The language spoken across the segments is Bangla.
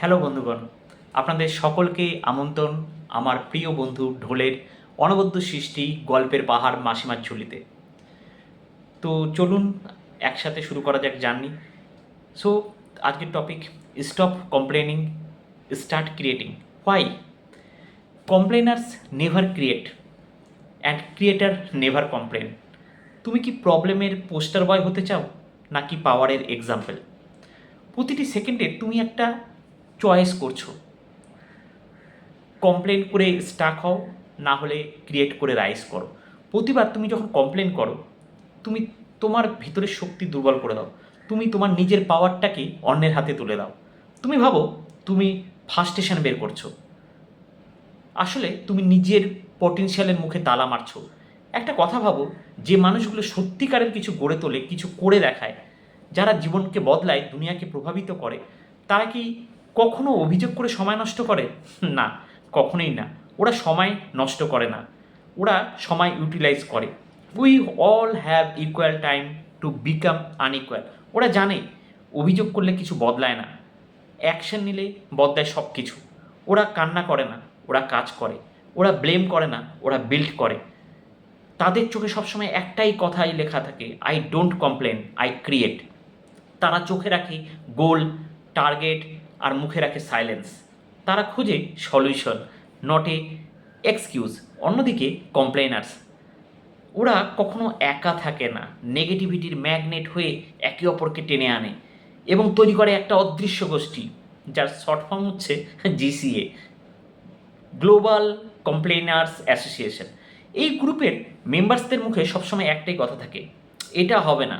হ্যালো বন্ধুগণ, আপনাদের সকলকে আমন্ত্রণ আমার প্রিয় বন্ধু ঢোলের অনবদ্য সৃষ্টি গল্পের পাহাড় মাসিমার ঝুলিতে। তো চলুন একসাথে শুরু করা যাক জার্নি। সো আজকের topic stop complaining start creating why complainers never create and creator never complain তুমি কি প্রবলেমের পোস্টার বয় হতে চাও, নাকি পাওয়ারের এক্সাম্পল প্রতিটি সেকেন্ডে তুমি একটা চয়েস করছ। কমপ্লেন করে স্টাক হও, না হলে ক্রিয়েট করে রাইজ করো। প্রতিবার তুমি যখন কমপ্লেন করো, তুমি তোমার ভিতরের শক্তি দুর্বল করে দাও। তুমি তোমার নিজের পাওয়ারটাকে অন্যের হাতে তুলে দাও। তুমি ভাবো, তুমি ফার্স্টেশন বের করছ। আসলে তুমি নিজের পটেনশিয়ালের মুখে তালা মারছো। একটা কথা ভাবো, যে মানুষগুলো সত্যিকারের কিছু গড়ে তোলে, কিছু করে দেখায়, যারা জীবনকে বদলায়, দুনিয়াকে প্রভাবিত করে, তারা কি কখনো অভিযোগ করে সময় নষ্ট করে? না, কখনোই না। ওরা সময় নষ্ট করে না। ওরা সময় ইউটিলাইজ করে। We all have equal time to become unequal ওরা জানে, অভিযোগ করলে কিছু বদলায় না। অ্যাকশন নিলে বদলায় সব কিছু ওরা কান্না করে না, ওরা কাজ করে। ওরা ব্লেম করে না, ওরা বিল্ড করে। তাদের চোখে সবসময় একটাই কথাই লেখা থাকে I don't complain I create তারা চোখে রাখে গোল টার্গেট আর মুখে রাখে সাইলেন্স তারা খুঁজে সলিউশন নট এ এক্সকিউজ অন্যদিকে কমপ্লেনার্স ওরা কখনো একা থাকে না নেগেটিভিটির ম্যাগনেট হয়ে একে অপরকে টেনে আনে এবং তৈরি করে একটা অদৃশ্য গোষ্ঠী, যার শর্ট ফর্ম হচ্ছে জিসিএ গ্লোবাল কমপ্লেনার্স অ্যাসোসিয়েশন এই গ্রুপের মেম্বার্সদের মুখে সবসময় একটাই কথা থাকে, এটা হবে না,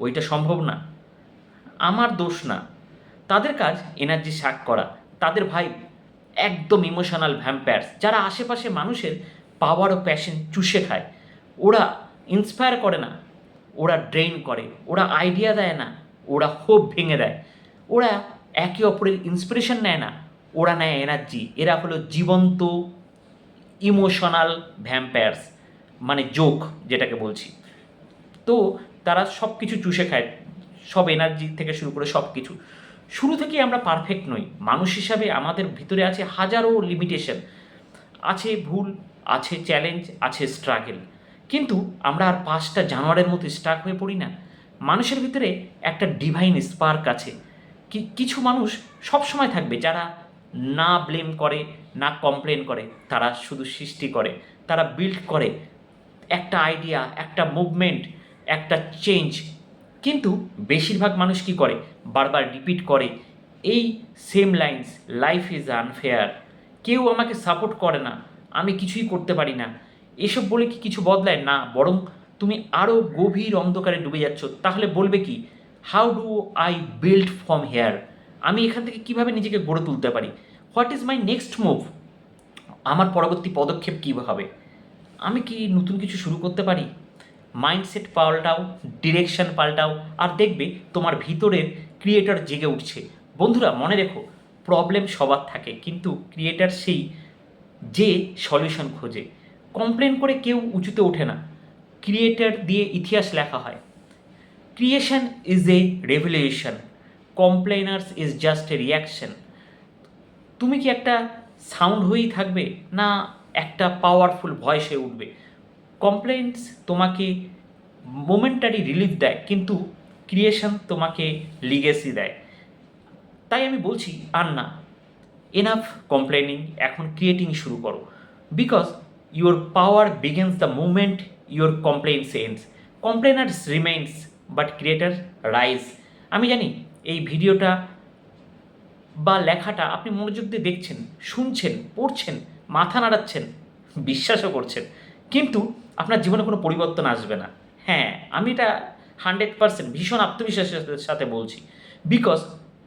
ওইটা সম্ভব না, আমার দোষ না। তাদের কাজ এনার্জি শাক করা। তাদের ভাই একদম ইমোশনাল ভ্যাম্পায়ার্স যারা আশেপাশে মানুষের পাওয়ার ও প্যাশন চুষে খায়। ওরা ইন্সপায়ার করে না, ওরা ড্রেন করে, ওরা আইডিয়া দেয় না, ওরা হোপ ভেঙে দেয়। ওরা একে অপরের ইন্সপিরেশন নেয় না, ওরা নেয় এনার্জি এরা হলো জীবন্ত ইমোশনাল ভ্যাম্পায়ার্স মানে যোগ যেটাকে বলছি। তো তারা সব কিছু চুষে খায়, সব এনার্জি থেকে শুরু করে সব কিছু শুরু থেকেই আমরা পারফেক্ট নই। মানুষ হিসাবে আমাদের ভিতরে আছে হাজারো লিমিটেশন আছে ভুল, আছে চ্যালেঞ্জ আছে স্ট্রাগল কিন্তু আমরা আর পাঁচটা জানোয়ারের মতো স্টাক হয়ে পড়ি না। মানুষের ভিতরে একটা ডিভাইন স্পার্ক আছে। কি- কিছু মানুষ সব সময় থাকবে যারা না ব্লেম করে, না কমপ্লেন করে। তারা শুধু সৃষ্টি করে, তারা বিল্ড করে। একটা আইডিয়া একটা মুভমেন্ট একটা চেঞ্জ কিন্তু বেশিরভাগ মানুষ কি করে? বারবার রিপিট করে, এই same lines life is unfair কেউ আমাকে সাপোর্ট করে না, আমি কিছুই করতে পারি না। এসব বলে কি কিছু বদলায়? না, বরং তুমি আরও গভীর অন্ধকারে ডুবে যাচ্ছ। তাহলে বলবে কি how do I build from here আমি এখান থেকে কীভাবে নিজেকে গড়ে তুলতে পারি? What is my next move আমার পরবর্তী পদক্ষেপ কী হবে? আমি কি নতুন কিছু শুরু করতে পারি? মাইন্ডসেট পাল্টাও ডিরেকশন পাল্টাও, আর দেখবে তোমার ভিতরের ক্রিয়েটর জেগে উঠছে। বন্ধুরা, মনে রেখো প্রবলেম সবার থাকে, কিন্তু ক্রিয়েটার সেই যে সলিউশন খোঁজে। কমপ্লেন করে কেউ উঁচুতে ওঠে না। ক্রিয়েটার দিয়ে ইতিহাস লেখা হয়। Creation is a revolution complainers is just a reaction তুমি কি একটা সাউন্ড হয়েই থাকবে? না, একটা পাওয়ারফুল ভয়েসে উঠবে। কমপ্লেন্টস তোমাকে মোমেন্টারি রিলিফ দেয়, কিন্তু ক্রিয়েশন তোমাকে লিগেসি দেয়। তাই আমি বলছি, আর না এনাফ কমপ্লেনিং এখন ক্রিয়েটিং শুরু করো। Because your power begins the moment your complains ends complainers remains but creator rise আমি জানি, এই ভিডিওটা বা লেখাটা আপনি মনোযোগ দিয়ে দেখছেন, শুনছেন, পড়ছেন, মাথা নাড়াচ্ছেন, বিশ্বাসও করছেন। কিন্তু আপনার জীবনে কোনো পরিবর্তন আসবে না। হ্যাঁ আমি এটা হান্ড্রেড পার্সেন্ট ভীষণ আত্মবিশ্বাসের সাথে বলছি। Because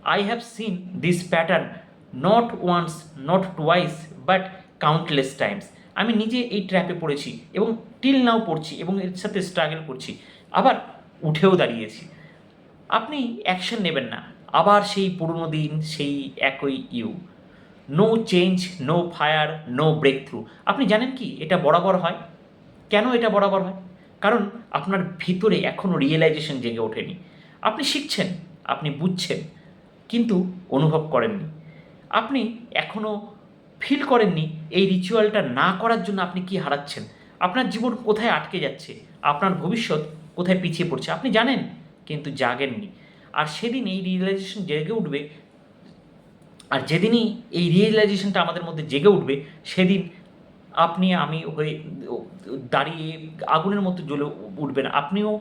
I have seen this pattern not once, not twice, but countless times. আমি নিজে এই ট্র্যাপে পড়েছি এবং টিল নাও পড়ছি এবং এর সাথে স্ট্রাগল করছি। আবার উঠেও দাঁড়িয়েছি। আপনি অ্যাকশন নেবেন না। আবার সেই পুরনো দিন, সেই একই you. No change, no fire, no breakthrough আপনি জানেন কি? এটা বরাবর হয়। কেন এটা বরাবর হয়? কারণ আপনার ভিতরে এখনও রিয়েলাইজেশন জেগে ওঠেনি। আপনি শিখছেন, আপনি বুঝছেন, কিন্তু অনুভব করেননি। আপনি এখনও ফিল করেননি এই রিচুয়ালটা না করার জন্য আপনি কি হারাচ্ছেন? আপনার জীবন কোথায় আটকে যাচ্ছে? আপনার ভবিষ্যৎ কোথায় পিছিয়ে পড়ছে? আপনি জানেন, কিন্তু জাগেননি। আর সেদিন এই রিয়েলাইজেশন জেগে উঠবে, আর যেদিনই এই রিয়েলাইজেশনটা আমাদের মধ্যে জেগে উঠবে, সেদিন আপনি, আমি হয়ে দাঁড়িয়ে আগুনের মতো জ্বলে উঠবেন আপনিও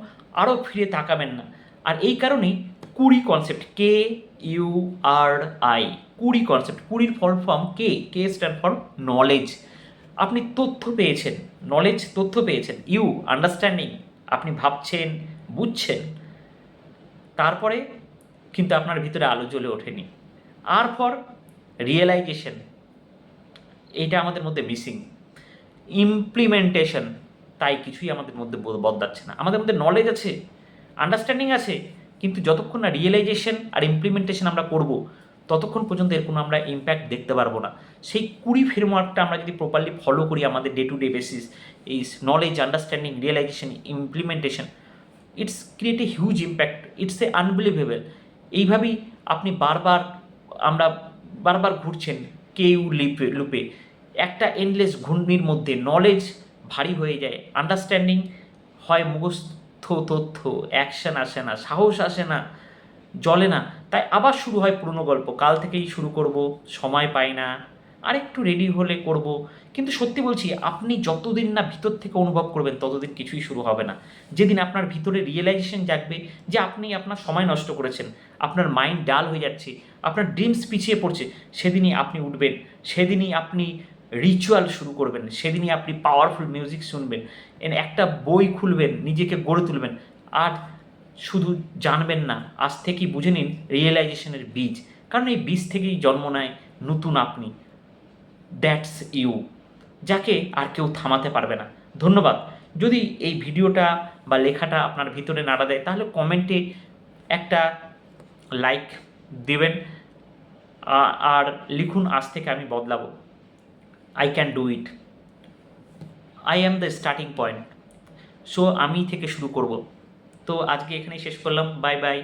আরও ফিরে তাকাবেন না। আর এই কারণেই KURI concept K U R I KURI concept কুড়ির full form K K stand for knowledge আপনি তথ্য পেয়েছেন নলেজ তথ্য পেয়েছেন ইউ আন্ডারস্ট্যান্ডিং আপনি ভাবছেন, বুঝছেন। তারপরে কিন্তু আপনার ভিতরে আলো জ্বলে ওঠেনি। আর ফর রিয়েলাইজেশন এইটা আমাদের মধ্যে মিসিং ইমপ্লিমেন্টেশন তাই কিছুই আমাদের মধ্যে বদলাচ্ছে না। আমাদের মধ্যে নলেজ আছে আন্ডারস্ট্যান্ডিং আছে, কিন্তু যতক্ষণ না রিয়েলাইজেশন আর ইমপ্লিমেন্টেশন আমরা করব, ততক্ষণ পর্যন্ত এর কোনো আমরা ইম্প্যাক্ট দেখতে পারব না। সেই কুড়ি ফ্রেমওয়ার্কটা আমরা যদি প্রপারলি ফলো করি আমাদের ডে টু ডে বেসিস এই knowledge understanding realisation implementation it's create a huge impact it's a unbelievable এইভাবেই আপনি বারবার আমরা বারবার ঘুরছেন, কেউ লিপে, লুপে। একটা এন্ডলেস ঘূর্ণির মধ্যে নলেজ ভারী হয়ে যায়। আন্ডারস্ট্যান্ডিং হয় মুখস্থ তথ্য অ্যাকশন আসে না, সাহস আসে না জলে না। তাই আবার শুরু হয় পুরনো গল্প। কাল থেকেই শুরু করব, সময় পাই না, আরেকটু রেডি হলে করব। কিন্তু সত্যি বলছি, আপনি যতদিন না ভিতর থেকে অনুভব করবেন, ততদিন কিছুই শুরু হবে না। যেদিন আপনার ভিতরে রিয়েলাইজেশন জাগবে যে আপনি আপনার সময় নষ্ট করেছেন, আপনার মাইন্ড ডাল হয়ে যাচ্ছে, আপনার ড্রিমস পিছিয়ে পড়ছে, সেদিনই আপনি উঠবেন, সেদিনই আপনি রিচুয়াল শুরু করবেন। সেদিনই আপনি পাওয়ারফুল মিউজিক শুনবেন। এন একটা বই খুলবেন, নিজেকে গড়ে তুলবেন। আর শুধু জানবেন না, আজ থেকেই বুঝে নিন রিয়েলাইজেশনের বীজ। কারণ এই বীজ থেকেই জন্ম নেয় নতুন আপনি। দ্যাটস ইউ যাকে আর কেউ থামাতে পারবে না। ধন্যবাদ। যদি এই ভিডিওটা বা লেখাটা আপনার ভিতরে নাড়া দেয়, তাহলে কমেন্টে একটা লাইক দেবেন। আর লিখুন, আজ থেকে আমি বদলাবো। I can do it I am the starting point so আমি থেকে শুরু করব। তো আজকে এখানেই শেষ করলাম। Bye bye